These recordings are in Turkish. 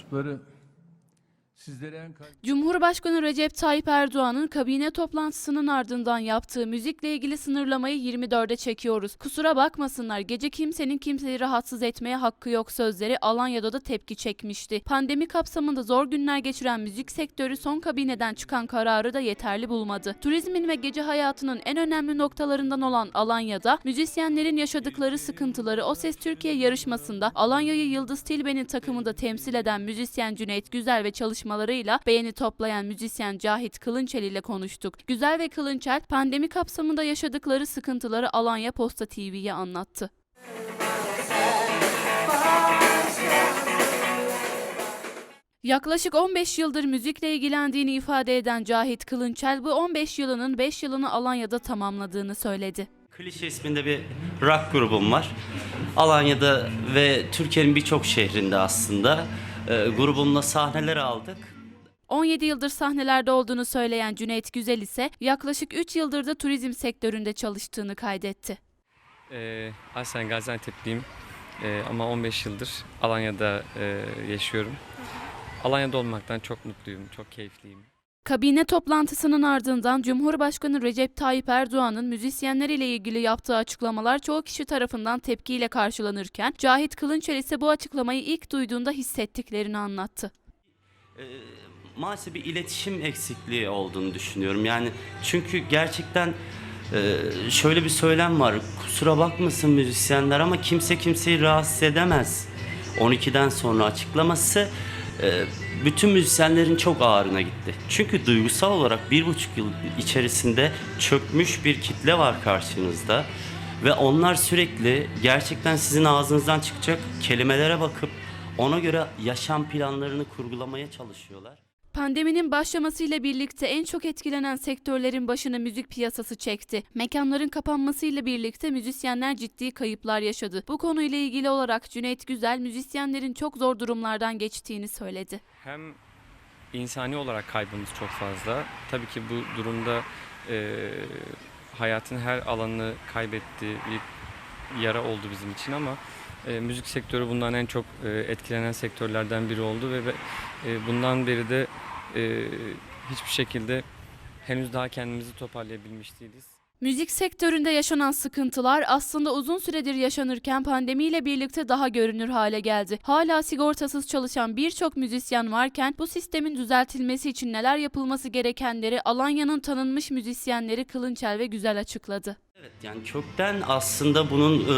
para sizlere en Cumhurbaşkanı Recep Tayyip Erdoğan'ın kabine toplantısının ardından yaptığı müzikle ilgili sınırlamayı 24'e çekiyoruz. Kusura bakmasınlar gece kimsenin kimseyi rahatsız etmeye hakkı yok sözleri Alanya'da da tepki çekmişti. Pandemi kapsamında zor günler geçiren müzik sektörü son kabineden çıkan kararı da yeterli bulmadı. Turizmin ve gece hayatının en önemli noktalarından olan Alanya'da müzisyenlerin yaşadıkları sıkıntıları O Ses Türkiye yarışmasında Alanya'yı Yıldız Tilbe'nin takımında temsil eden müzisyen Cüneyt Güzel ve çalışmalarıyla beğeni toplayan müzisyen Cahit Kılınçel ile konuştuk. Güzel ve Kılınçel pandemi kapsamında yaşadıkları sıkıntıları Alanya Posta TV'ye anlattı. Yaklaşık 15 yıldır müzikle ilgilendiğini ifade eden Cahit Kılınçel bu 15 yılının 5 yılını Alanya'da tamamladığını söyledi. Klişe isminde bir rock grubum var. Alanya'da ve Türkiye'nin birçok şehrinde aslında e, grubumla sahneler aldık. 17 yıldır sahnelerde olduğunu söyleyen Cüneyt Güzel ise yaklaşık 3 yıldır da turizm sektöründe çalıştığını kaydetti. Ee, aslen Gaziantep'liyim Ee, ama 15 yıldır Alanya'da e, yaşıyorum. Alanya'da olmaktan çok mutluyum, çok keyifliyim. Kabine toplantısının ardından Cumhurbaşkanı Recep Tayyip Erdoğan'ın müzisyenler ile ilgili yaptığı açıklamalar çoğu kişi tarafından tepkiyle karşılanırken Cahit Kılınçel ise bu açıklamayı ilk duyduğunda hissettiklerini anlattı. E, maalesef bir iletişim eksikliği olduğunu düşünüyorum. Yani çünkü gerçekten e, şöyle bir söylem var. Kusura bakmasın müzisyenler ama kimse kimseyi rahatsız edemez. 12'den sonra açıklaması bütün müzisyenlerin çok ağrına gitti. Çünkü duygusal olarak bir buçuk yıl içerisinde çökmüş bir kitle var karşınızda. Ve onlar sürekli gerçekten sizin ağzınızdan çıkacak kelimelere bakıp ona göre yaşam planlarını kurgulamaya çalışıyorlar. Pandeminin başlamasıyla birlikte en çok etkilenen sektörlerin başına müzik piyasası çekti. Mekanların kapanmasıyla birlikte müzisyenler ciddi kayıplar yaşadı. Bu konuyla ilgili olarak Cüneyt Güzel müzisyenlerin çok zor durumlardan geçtiğini söyledi. Hem insani olarak kaybımız çok fazla. Tabii ki bu durumda e, hayatın her alanını kaybettiği bir yara oldu bizim için ama e, müzik sektörü bundan en çok e, etkilenen sektörlerden biri oldu ve e, bundan beri de e, hiçbir şekilde henüz daha kendimizi toparlayabilmiş değiliz. Müzik sektöründe yaşanan sıkıntılar aslında uzun süredir yaşanırken pandemiyle birlikte daha görünür hale geldi. Hala sigortasız çalışan birçok müzisyen varken bu sistemin düzeltilmesi için neler yapılması gerekenleri Alanya'nın tanınmış müzisyenleri Kılınçel ve Güzel açıkladı. Evet yani kökten aslında bunun e,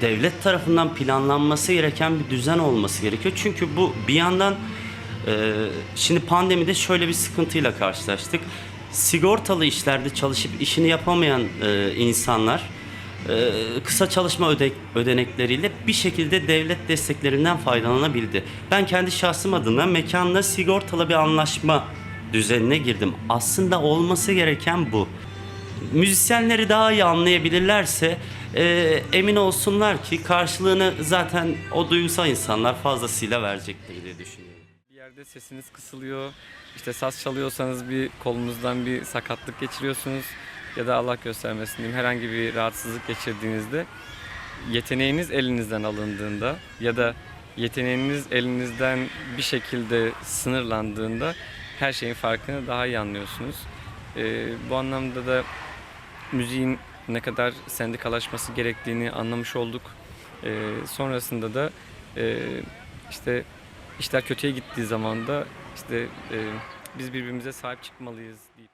devlet tarafından planlanması gereken bir düzen olması gerekiyor. Çünkü bu bir yandan şimdi pandemide şöyle bir sıkıntıyla karşılaştık. Sigortalı işlerde çalışıp işini yapamayan e, insanlar e, kısa çalışma öde- ödenekleriyle bir şekilde devlet desteklerinden faydalanabildi. Ben kendi şahsım adına mekanla sigortalı bir anlaşma düzenine girdim. Aslında olması gereken bu müzisyenleri daha iyi anlayabilirlerse e, emin olsunlar ki karşılığını zaten o duygusal insanlar fazlasıyla verecektir diye düşünüyorum. Yerde sesiniz kısılıyor. İşte saz çalıyorsanız bir kolunuzdan bir sakatlık geçiriyorsunuz ya da Allah göstermesin diyeyim herhangi bir rahatsızlık geçirdiğinizde yeteneğiniz elinizden alındığında ya da yeteneğiniz elinizden bir şekilde sınırlandığında her şeyin farkını daha iyi anlıyorsunuz. Ee, bu anlamda da müziğin ne kadar sendikalaşması gerektiğini anlamış olduk. Ee, sonrasında da e, işte işler kötüye gittiği zaman da işte e, biz birbirimize sahip çıkmalıyız deyip